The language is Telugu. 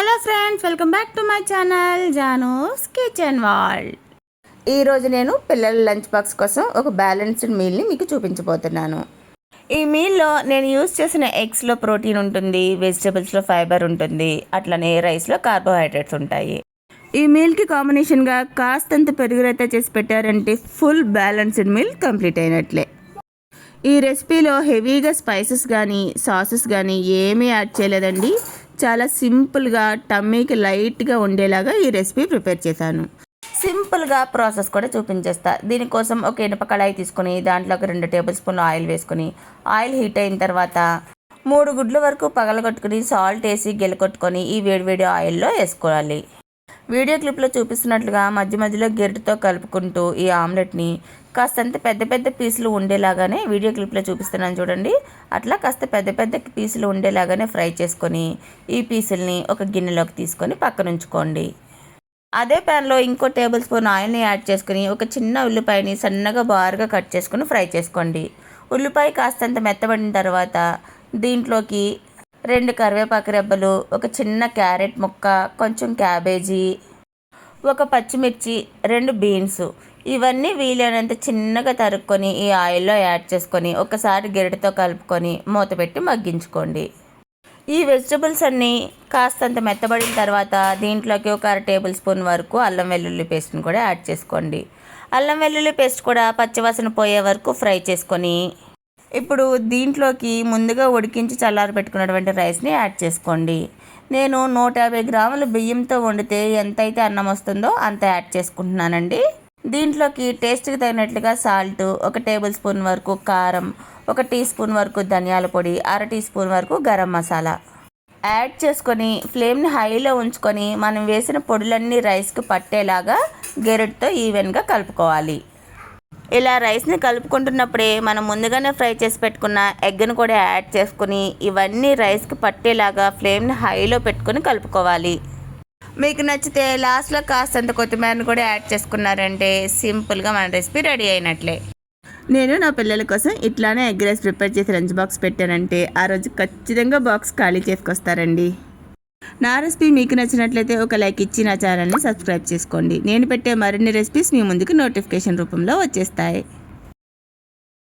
Hello friends welcome back to my channel Janu's kitchen world. ఈరోజు నేను పిల్లల లంచ్ బాక్స్ కోసం ఒక బ్యాలెన్స్డ్ మీల్ని మీకు చూపించబోతున్నాను. ఈ మీల్లో నేను యూస్ చేసిన ఎగ్స్లో ప్రోటీన్ ఉంటుంది వెజిటబుల్స్లో ఫైబర్ ఉంటుంది అట్లనే రైస్లో కార్బోహైడ్రేట్స్ ఉంటాయి. ఈ మీల్కి కాంబినేషన్గా కాస్తంత పెరుగురైతే చేసి పెట్టారంటే ఫుల్ బ్యాలెన్స్డ్ మీల్ కంప్లీట్ అయినట్లే. ఈ రెసిపీలో హెవీగా స్పైసెస్ కానీ సాసెస్ కానీ ఏమీ యాడ్ చేయలేదండి. చాలా సింపుల్గా టమ్మీకి లైట్గా ఉండేలాగా ఈ రెసిపీ ప్రిపేర్ చేశాను. సింపుల్గా ప్రాసెస్ కూడా చూపించేస్తా. దీనికోసం ఒక ఇనుప కడాయి తీసుకొని దాంట్లో ఒక రెండు టేబుల్ స్పూన్లు ఆయిల్ వేసుకొని ఆయిల్ హీట్ అయిన తర్వాత మూడు గుడ్ల వరకు పగలగొట్టుకుని సాల్ట్ వేసి గెలకొట్టుకొని ఈ వేడివేడి ఆయిల్లో వేసుకోవాలి. వీడియో క్లిప్లో చూపిస్తున్నట్లుగా మధ్య మధ్యలో గెరటితో కలుపుకుంటూ ఈ ఆమ్లెట్ని కాస్తంత పెద్ద పెద్ద పీసులు ఉండేలాగానే వీడియో క్లిప్లో చూపిస్తున్నాను చూడండి. అట్లా కాస్త పెద్ద పెద్ద పీసులు ఉండేలాగానే ఫ్రై చేసుకొని ఈ పీసుల్ని ఒక గిన్నెలోకి తీసుకొని పక్కన ఉంచుకోండి. అదే ప్యాన్లో ఇంకో టేబుల్ స్పూన్ ఆయిల్ని యాడ్ చేసుకుని ఒక చిన్న ఉల్లిపాయని సన్నగా బారుగా కట్ చేసుకుని ఫ్రై చేసుకోండి. ఉల్లిపాయ కాస్తంత మెత్తబడిన తర్వాత దీంట్లోకి రెండు కరివేపాకు రెబ్బలు ఒక చిన్న క్యారెట్ ముక్క కొంచెం క్యాబేజీ ఒక పచ్చిమిర్చి రెండు బీన్స్. ఇవన్నీ వీలైనంత చిన్నగా తరుక్కొని ఈ ఆయిల్లో యాడ్ చేసుకొని ఒకసారి గెరటితో కలుపుకొని మూత పెట్టి మగ్గించుకోండి. ఈ వెజిటబుల్స్ అన్నీ కాస్తంత మెత్తబడిన తర్వాత దీంట్లోకి ఒక అర టేబుల్ స్పూన్ వరకు అల్లం వెల్లుల్లి పేస్ట్ని కూడా యాడ్ చేసుకోండి. అల్లం వెల్లుల్లి పేస్ట్ కూడా పచ్చివాసన పోయే వరకు ఫ్రై చేసుకొని ఇప్పుడు దీంట్లోకి ముందుగా ఉడికించి చల్లారి పెట్టుకున్నటువంటి రైస్ని యాడ్ చేసుకోండి. నేను నూట యాభై గ్రాముల బియ్యంతో వండితే ఎంతైతే అన్నం వస్తుందో అంత యాడ్ చేసుకుంటున్నానండి. దీంట్లోకి టేస్ట్కి తగినట్లుగా సాల్ట్ ఒక టేబుల్ స్పూన్ వరకు కారం ఒక టీ స్పూన్ వరకు ధనియాల పొడి అర టీ స్పూన్ వరకు గరం మసాలా. యాడ్ చేసుకొని ఫ్లేమ్ని హైలో ఉంచుకొని మనం వేసిన పొడులన్నీ రైస్కి పట్టేలాగా గెరెట్తో ఈవెన్గా కలుపుకోవాలి. ఇలా రైస్ని కలుపుకుంటున్నప్పుడే మనం ముందుగానే ఫ్రై చేసి పెట్టుకున్న ఎగ్ని కూడా యాడ్ చేసుకుని ఇవన్నీ రైస్కి పట్టేలాగా ఫ్లేమ్ని హైలో పెట్టుకొని కలుపుకోవాలి. మీకు నచ్చితే లాస్ట్లో కాస్తంత కొత్తిమీరని కూడా యాడ్ చేసుకున్నారంటే సింపుల్గా మన రెసిపీ రెడీ అయినట్లే. నేను నా పిల్లల కోసం ఇట్లానే ఎగ్ రైస్ ప్రిపేర్ చేసి లంచ్ బాక్స్ పెట్టానంటే ఆ రోజు ఖచ్చితంగా బాక్స్ ఖాళీ చేసుకొస్తారండి. నా రెసిపీ మీకు నచ్చినట్లయితే ఒక లైక్ ఇచ్చి నా ఛానల్ని సబ్స్క్రైబ్ చేసుకోండి. నేను పెట్టే మరిన్ని రెసిపీస్ మీ ముందుకు నోటిఫికేషన్ రూపంలో వచ్చేస్తాయి.